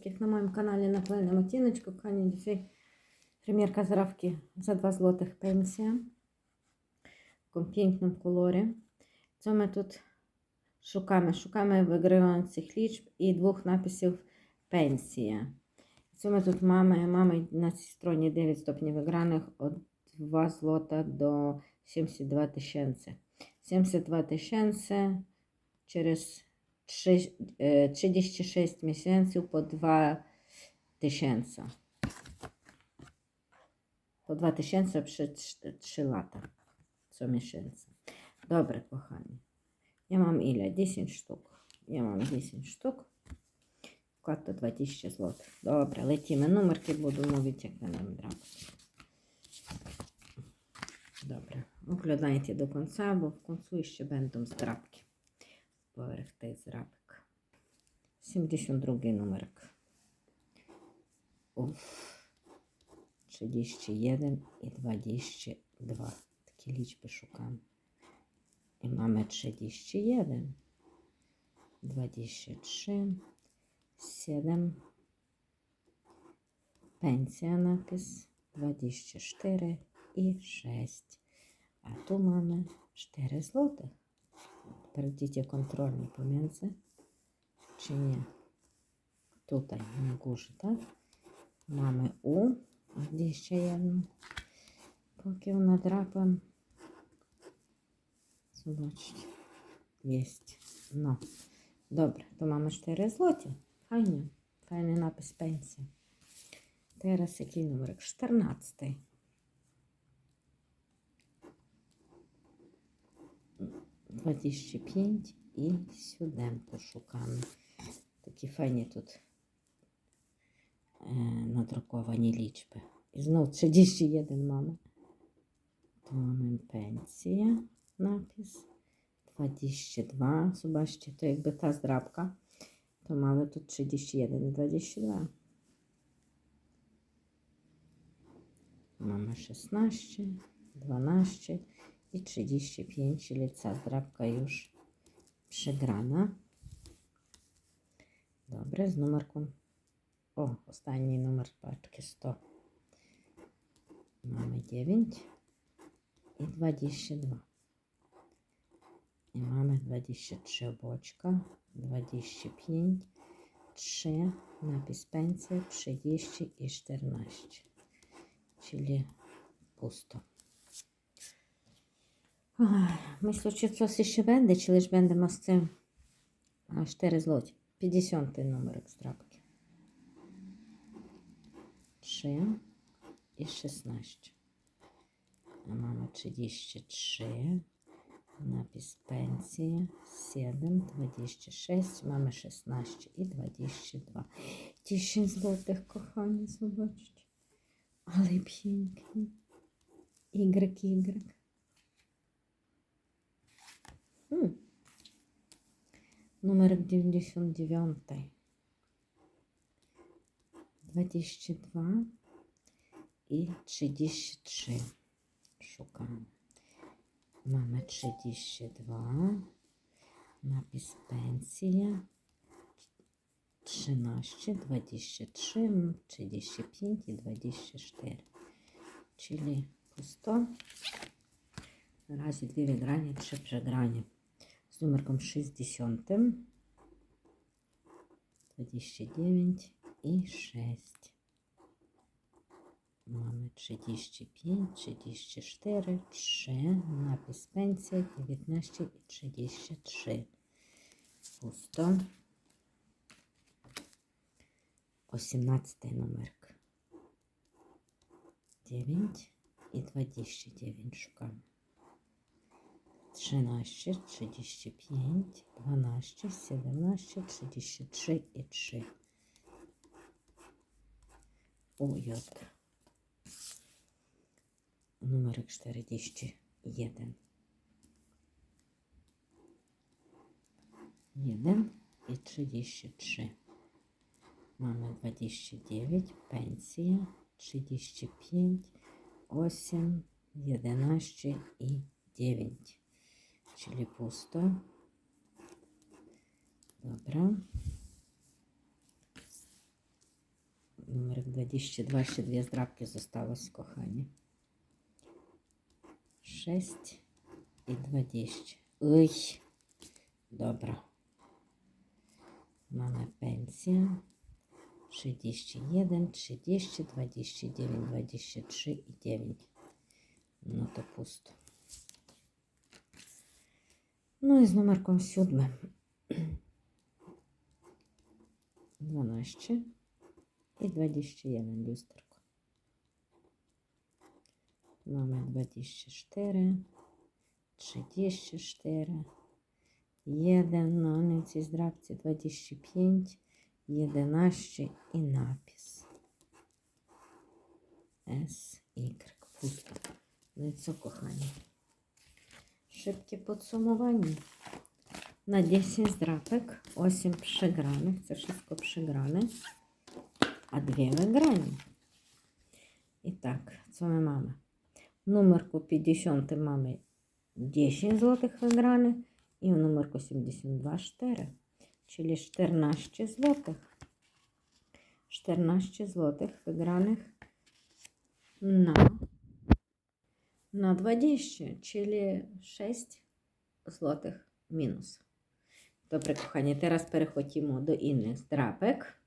творчих на моєму каналі на пленному тіночку Кані Дефі. Примірка зравки за 2 злотих пенсія в комп'єнтному кольорі. Це ми тут шукаємо, шукаємо вигравання цих лічб і двох написів пенсія. Це ми тут мами, мами на цій стороні 9 стопнів виграних від 2 злота до 72 тисячі. 72 тисячі через 36 місяців по 2 тисячі. По 2 тисячі пrzy 3 лата. Co miesięcy. Добре, кохані. Я mam ile? 10 штук. Я mam 10 штук. Вклад то 20 злотих. Добре, летімо. Номерки буду mówić, як będę драпати. Добре. Оглядайте до кінця, бо в кінці ще będą здрапки. Поверх tej здрапок. 72 numerek. Uff. 31 і 22. Такі лічби шукаємо. І mamy 31, 23, 7, пенсія напис, 24 і 6. А tu mamy 4 złotych. Діти контрольні pomiędzy, чи ні? Na górze, tak? Mamy U, a gdzie ще jedno? Поки надрапаємо. Zobaczcie. Jest. No. Добре, то mamy 4 злоті. Файно. Файний напис пенсії. Teraz який номер? 14. Двадцять п'ять і сюдемку шукаємо. Такі файні тут е, надруковані лічби. І знову 31 мама. То mamy пенсія, напис. 22. Zobaczcie, to jakby ta zdrabka, to mamy tu 31 i 22. Mamy 16, 12 i 35, czyli co, drapka już przegrana. Dobre, z numerką. O, ostatni numer paczki 100. Mamy 9 i 22. I mamy 23 oboczka, 25, 3, napis pensja, 30 i 14. Czyli pusto. Ой, Myślę, czy coś jeszcze będzie, czy już będę z tym. 4 złocie. 50 numer zdrabki. 3 і 16. А mamy 33. Напис пенсія 7, 26, mamy 16 і 22. 10 злотих, кохані, zobaczcie. Але pięknie. Y, Y. Numer 99. 22 і 33. Szukamy. Mamy 32. Napis pensja. 13, 23, 35 i 24. Czyli pusto. Na razie dwie wygrania, trzy przegrania. Z numerką 60. 29 i 6. Mamy 35, 34, 3, napis pensja 19 i 33. Pusto. 18 numerek. 9 i 29 szukamy. 13, 35, 12, 17, 33 i 3. Ujot. Numerek 41. 1 i 33. Mamy 29, pensja 35, 8, 11 i 9. czyli pusto. Dobra. Numer 22, jeszcze dwie zdrabki zostało, kochani. 6 i 20. Oj, dobra. Mamy pensję. 31, 30, 29, 23 i 9. No to pusto. No i z numerką siódmym. 12 i 21 lusterko. Tu mamy 24, 34, 1, no на цій здрабці 25, 11 і напис. S, Y. Пусто. Ну і це, кохані. Szybkie podsumowanie. Na 10 zdrapek, 8 przegranych, to wszystko przegrane, a dwie wygrane. I tak, co my mamy? W numerku 50 mamy 10 złotych wygranych i w numerku 72 4, czyli 14 złotych. 14 złotych wygranych na, na 20, czyli 6 злотих мінус. Добре, кохані, зараз переходимо до інних здрапек.